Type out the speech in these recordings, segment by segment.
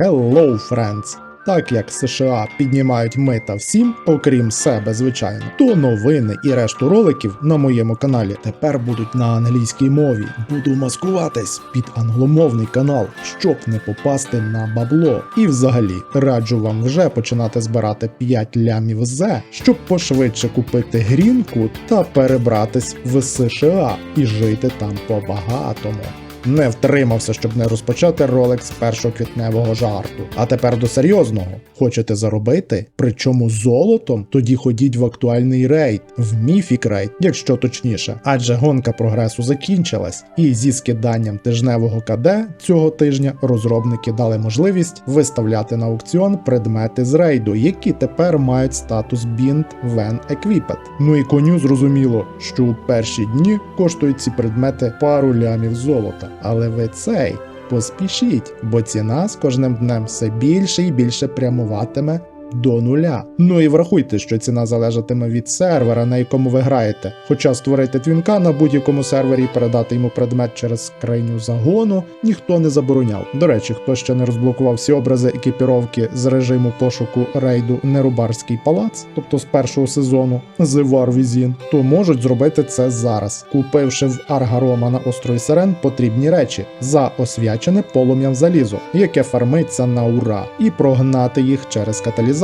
Hello, friends! Так як США піднімають мита всім, окрім себе, звичайно, то новини і решту роликів на моєму каналі тепер будуть на англійській мові. Буду маскуватись під англомовний канал, щоб не попасти на бабло. І взагалі раджу вам вже починати збирати 5 лямів з, щоб пошвидше купити грінку та перебратись в США і жити там по-багатому. Не втримався, щоб не розпочати ролик з першого квітневого жарту. А тепер до серйозного. Хочете заробити? Причому золотом? Тоді ходіть в актуальний рейд, в міфік рейд, якщо точніше. Адже гонка прогресу закінчилась, і зі скиданням тижневого КД цього тижня розробники дали можливість виставляти на аукціон предмети з рейду, які тепер мають статус Bind When Equipped. Ну і коню зрозуміло, що у перші дні коштують ці предмети пару лямів золота. Але ви цей поспішіть, бо ціна з кожним днем все більше і більше прямуватиме до нуля. Ну і врахуйте, що ціна залежатиме від сервера, на якому ви граєте. Хоча створити твінка на будь-якому сервері і передати йому предмет через скриню загону ніхто не забороняв. До речі, хто ще не розблокував всі образи екіпіровки з режиму пошуку рейду Нерубарський палац, тобто з першого сезону War Within, то можуть зробити це зараз, купивши в Аргарома на острові Сирен потрібні речі за освячене полум'ям залізо, яке фармиться на ура, і прогнати їх через каталізатор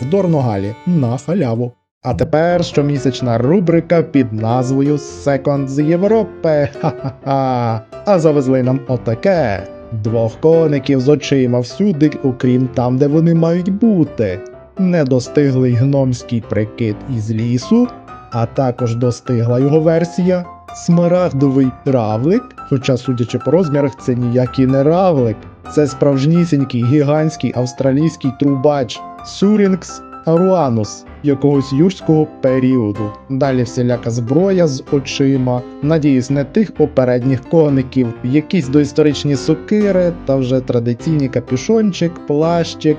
в Дорногалі на халяву. А тепер щомісячна рубрика під назвою Second з Європи. Ха-ха-ха. А завезли нам отаке. Двох коників з очима всюди, окрім там, де вони мають бути. Недостиглий гномський прикид із лісу, а також достигла його версія смарагдовий равлик. Хоча, судячи по розмірах, це ніякий не равлик. Це справжнісінький гігантський австралійський трубач Сурінгс Аруанус якогось юрського періоду. Далі всіляка зброя з очима, надіюсь, не тих попередніх коників, якісь доісторичні сокири та вже традиційні капюшончик, плащик,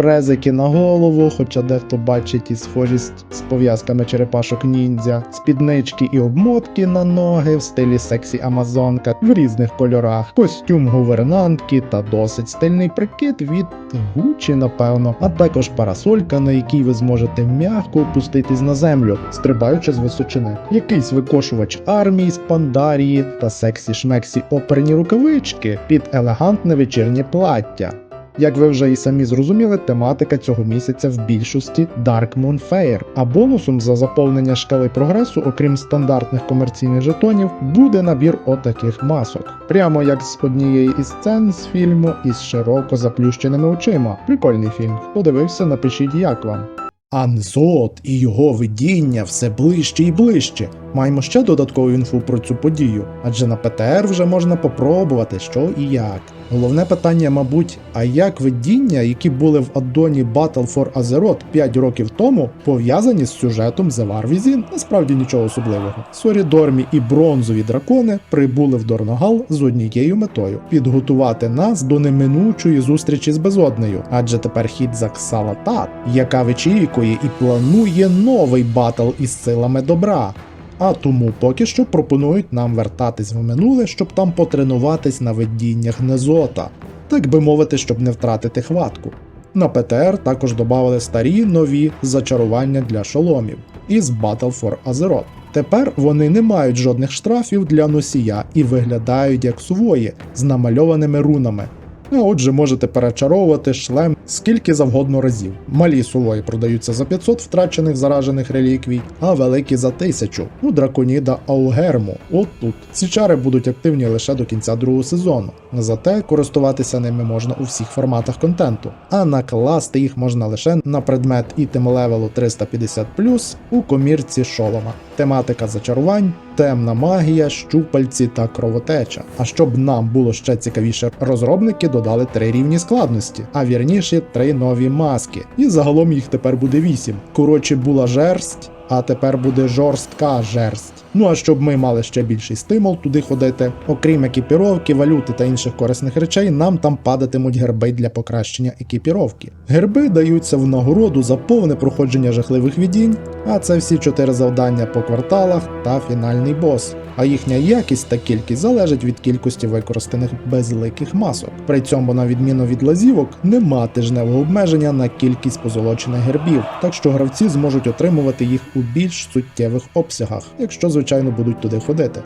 презики на голову, хоча дехто бачить і схожість з пов'язками черепашок ніндзя, спіднички і обмотки на ноги в стилі сексі Амазонка в різних кольорах, костюм гувернантки та досить стильний прикид від Гучі, напевно, а також парасолька, на якій ви зможете м'яко опуститись на землю, стрибаючи з височини, якийсь викошувач армії з пандарії та сексі шмексі оперні рукавички під елегантне вечірнє плаття. Як ви вже і самі зрозуміли, тематика цього місяця в більшості Dark Moon Fair, а бонусом за заповнення шкали прогресу, окрім стандартних комерційних жетонів, буде набір отаких масок. Прямо як з однієї із сцен з фільму із широко заплющеними очима. Прикольний фільм. Хто дивився, напишіть як вам. Анзот і його видіння все ближче і ближче. Маємо ще додаткову інфу про цю подію, адже на ПТР вже можна попробувати, що і як. Головне питання, мабуть, а як видіння, які були в аддоні Battle for Azeroth 5 років тому, пов'язані з сюжетом The War Within? Насправді нічого особливого. Сорідормі і бронзові дракони прибули в Дорногал з однією метою підготувати нас до неминучої зустрічі з безоднею, адже тепер хід Заксала Тат, яка вичікує і планує новий батл із силами добра. А тому поки що пропонують нам вертатись в минуле, щоб там потренуватись на видіннях Незота, так би мовити, щоб не втратити хватку. На ПТР також додали старі нові зачарування для шоломів із Battle for Azeroth. Тепер вони не мають жодних штрафів для носія і виглядають як сувої з намальованими рунами. А отже, можете перечаровувати шлем скільки завгодно разів. Малі сувої продаються за 500 втрачених заражених реліквій, а великі за 1000 у драконіда Аугерму. От тут. Ці чари будуть активні лише до кінця другого сезону. Зате користуватися ними можна у всіх форматах контенту, а накласти їх можна лише на предмет ітем левелу 350 у комірці шолома. Тематика зачарувань, темна магія, щупальці та кровотеча. А щоб нам було ще цікавіше, розробники додали три рівні складності, а вірніше три нові маски. І загалом їх тепер буде вісім. Коротше, була жерсть. А тепер буде жорстка жерсть. Ну а щоб ми мали ще більший стимул туди ходити, окрім екіпіровки, валюти та інших корисних речей, нам там падатимуть герби для покращення екіпіровки. Герби даються в нагороду за повне проходження жахливих видінь, а це всі чотири завдання по кварталах та фінальний бос. А їхня якість та кількість залежить від кількості використаних безликих масок. При цьому, на відміну від лазівок, нема тижневого обмеження на кількість позолочених гербів, так що гравці зможуть отримувати їх у більш суттєвих обсягах, якщо звичайно будуть туди ходити.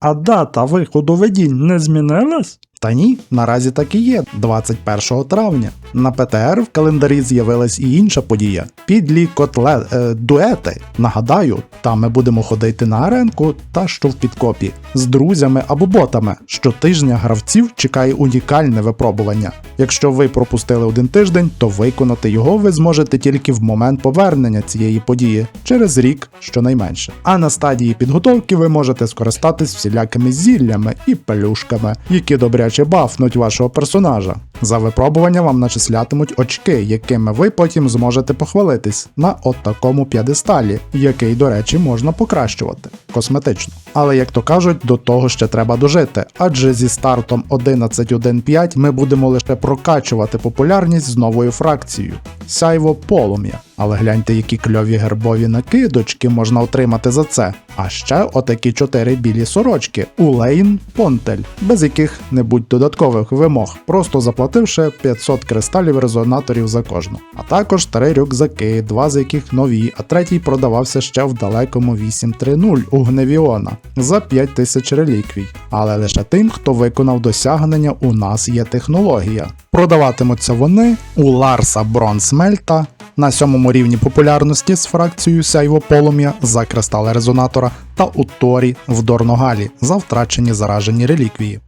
А дата виходу видінь не змінилась? Та ні, наразі так і є 21 травня. На ПТР в календарі з'явилась і інша подія підлі котле е, дуети. Нагадаю, там ми будемо ходити на аренку та що в підкопі з друзями або ботами. Щотижня гравців чекає унікальне випробування. Якщо ви пропустили один тиждень, то виконати його ви зможете тільки в момент повернення цієї події через рік щонайменше. А на стадії підготовки ви можете скористатись всілякими зіллями і пелюшками, які добряче бафнуть вашого персонажа. За випробування вам начислятимуть очки, якими ви потім зможете похвалитись на от такому п'єдесталі, який, до речі, можна покращувати косметично. Але як то кажуть, до того ще треба дожити, адже зі стартом 11.1.5 ми будемо лише прокачувати популярність з новою фракцією Сяйво Полум'я. Але гляньте, які кльові гербові накидочки можна отримати за це. А ще отакі чотири білі сорочки у Лейн Понтель, без яких-небудь додаткових вимог, просто заплативши 500 кристалів резонаторів за кожну. А також три рюкзаки, два з яких нові, а третій продавався ще в далекому 8.3.0 у Гневіона за 5000 реліквій. Але лише тим, хто виконав досягнення, у нас є технологія. Продаватимуться вони у Ларса Бронсмельта на сьомому рівні популярності з фракцією Сяйво Полум'я за кристали резонатора та у Торі в Дорногалі за втрачені заражені реліквії.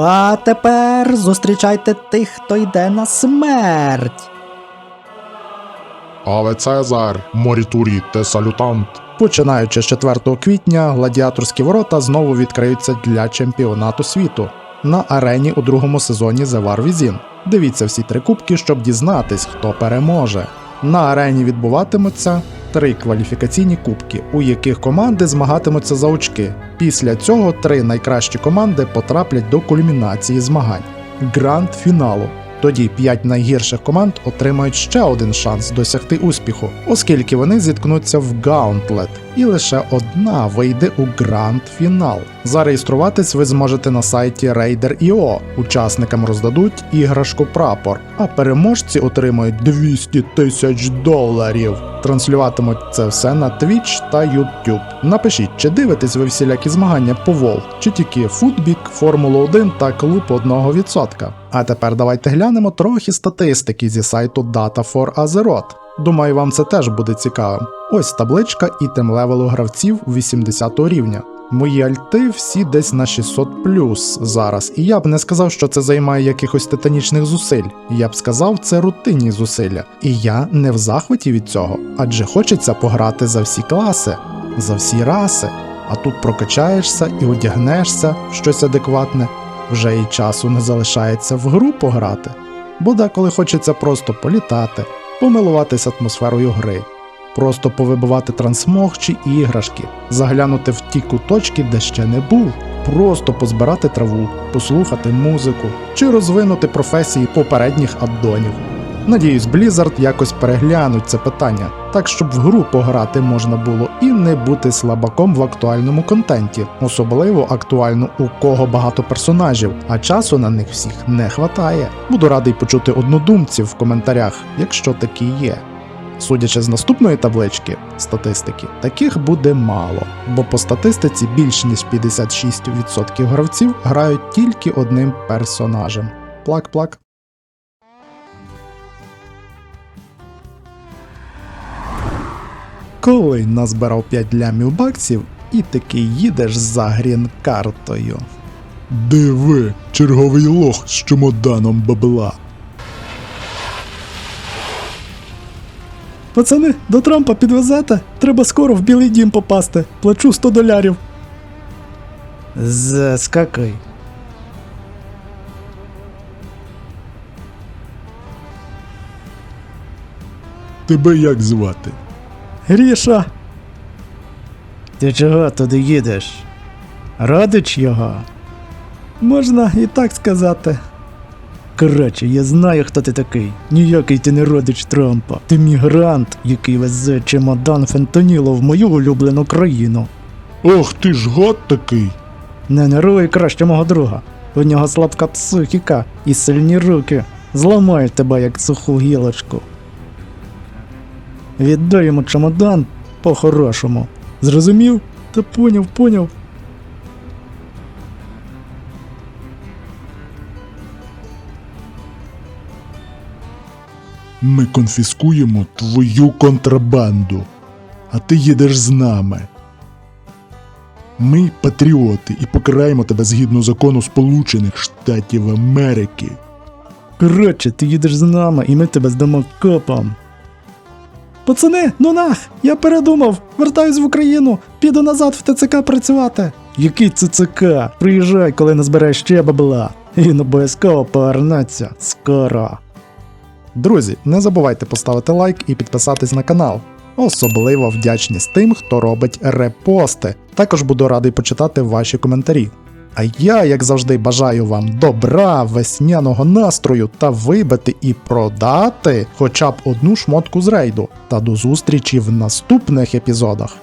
А тепер зустрічайте тих, хто йде на смерть. Аве Цезар, морітурі те салютант. Починаючи з 4 квітня, гладіаторські ворота знову відкриються для чемпіонату світу на арені у другому сезоні The War Within. Дивіться всі три кубки, щоб дізнатись, хто переможе. На арені відбуватимуться три кваліфікаційні кубки, у яких команди змагатимуться за очки. Після цього три найкращі команди потраплять до кульмінації змагань гранд фіналу. Тоді п'ять найгірших команд отримають ще один шанс досягти успіху, оскільки вони зіткнуться в гаунтлет, і лише одна вийде у гранд фінал. Зареєструватись ви зможете на сайті Raider.io. Учасникам роздадуть іграшку прапор, а переможці отримають 200 тисяч доларів. Транслюватимуть це все на Twitch та YouTube. Напишіть, чи дивитесь ви всілякі змагання по WoW, чи тільки футбік, Формулу 1 та клуб 1%. А тепер давайте глянемо трохи статистики зі сайту Data for Azeroth. Думаю, вам це теж буде цікавим. Ось табличка ітем левелу гравців 80 рівня. Мої альти всі десь на 600 плюс зараз, і я б не сказав, що це займає якихось титанічних зусиль. Я б сказав, це рутинні зусилля. І я не в захваті від цього, адже хочеться пограти за всі класи, за всі раси. А тут прокачаєшся і одягнешся в щось адекватне, вже і часу не залишається в гру пограти, бо деколи хочеться просто політати, помилуватися атмосферою гри, просто повибивати трансмог чи іграшки, заглянути в ті куточки, де ще не був, просто позбирати траву, послухати музику чи розвинути професії попередніх аддонів. Надіюсь, Blizzard якось переглянуть це питання, так щоб в гру пограти можна було і не бути слабаком в актуальному контенті, особливо актуально у кого багато персонажів, а часу на них всіх не хватає. Буду радий почути однодумців в коментарях, якщо такі є. Судячи з наступної таблички статистики, таких буде мало, бо по статистиці більш ніж 56% гравців грають тільки одним персонажем. Плак-плак. Коли назбирав 5 лямів баксів і таки їдеш за грін-картою. Диви, черговий лох з чемоданом бабла. Пацани, до Трампа підвезете? Треба скоро в Білий дім попасти. Плачу 100 долярів. Заскакай. Тебе як звати? Гріша. Ти чого туди їдеш? Родич його? Можна і так сказати. Коротше, я знаю, хто ти такий. Ніякий ти не родич Трампа. Ти мігрант, який везе чемодан фентанілу в мою улюблену країну. Ох ти ж гад такий. Не нервуй краще мого друга. У нього слабка психіка і сильні руки. Зламають тебе, як суху гілочку. Віддай йому чемодан по-хорошому. Зрозумів? Та поняв, поняв. Ми конфіскуємо твою контрабанду, а ти їдеш з нами. Ми патріоти і покараємо тебе згідно закону Сполучених Штатів Америки. Коротше, ти їдеш з нами, і ми тебе здамо копам. Пацани, ну нах! Я передумав, вертаюсь в Україну, піду назад в ТЦК працювати. Який ЦЦК? Приїжджай, коли назбереш ще бабла. Він обов'язково повернеться скоро. Друзі, не забувайте поставити лайк і підписатись на канал. Особливо вдячність тим, хто робить репости. Також буду радий почитати ваші коментарі. А я, як завжди, бажаю вам добра, весняного настрою та вибити і продати хоча б одну шмотку з рейду. Та до зустрічі в наступних епізодах.